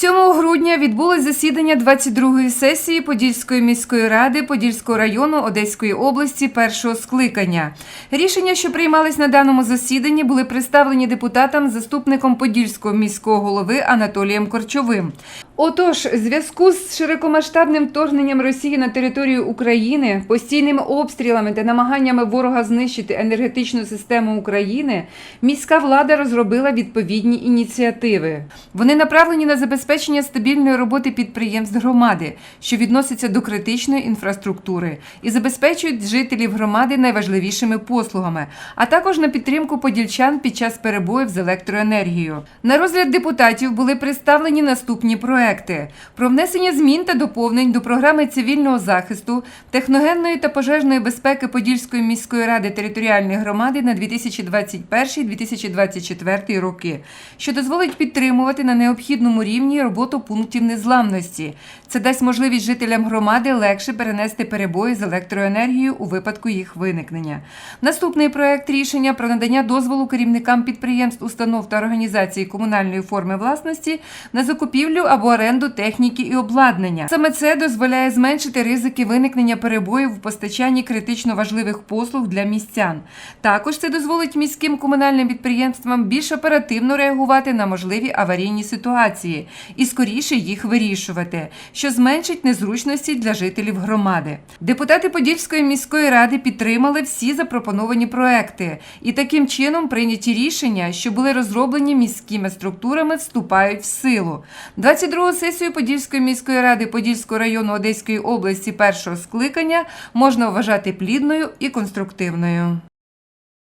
7 грудня відбулось засідання 22-ї сесії Подільської міської ради Подільського району Одеської області першого скликання. Рішення, що приймались на даному засіданні, були представлені депутатам заступником Подільського міського голови Анатолієм Корчовим. Отож, в зв'язку з широкомасштабним вторгненням Росії на територію України, постійними обстрілами та намаганнями ворога знищити енергетичну систему України, міська влада розробила відповідні ініціативи. Вони направлені на забезпечення стабільної роботи підприємств громади, що відносяться до критичної інфраструктури, і забезпечують жителів громади найважливішими послугами, а також на підтримку подільчан під час перебоїв з електроенергією. На розгляд депутатів були представлені наступні проекти: про внесення змін та доповнень до програми цивільного захисту, техногенної та пожежної безпеки Подільської міської ради територіальної громади на 2021-2024 роки, що дозволить підтримувати на необхідному рівні роботу пунктів незламності. Це дасть можливість жителям громади легше перенести перебої з електроенергією у випадку їх виникнення. Наступний проект рішення про надання дозволу керівникам підприємств, установ та організацій комунальної форми власності на закупівлю або оренду техніки і обладнання. Саме це дозволяє зменшити ризики виникнення перебоїв в постачанні критично важливих послуг для містян. Також це дозволить міським комунальним підприємствам більш оперативно реагувати на можливі аварійні ситуації і скоріше їх вирішувати, що зменшить незручності для жителів громади. Депутати Подільської міської ради підтримали всі запропоновані проекти, і таким чином прийняті рішення, що були розроблені міськими структурами, вступають в силу. 22 сесію Подільської міської ради Подільського району Одеської області першого скликання можна вважати плідною і конструктивною.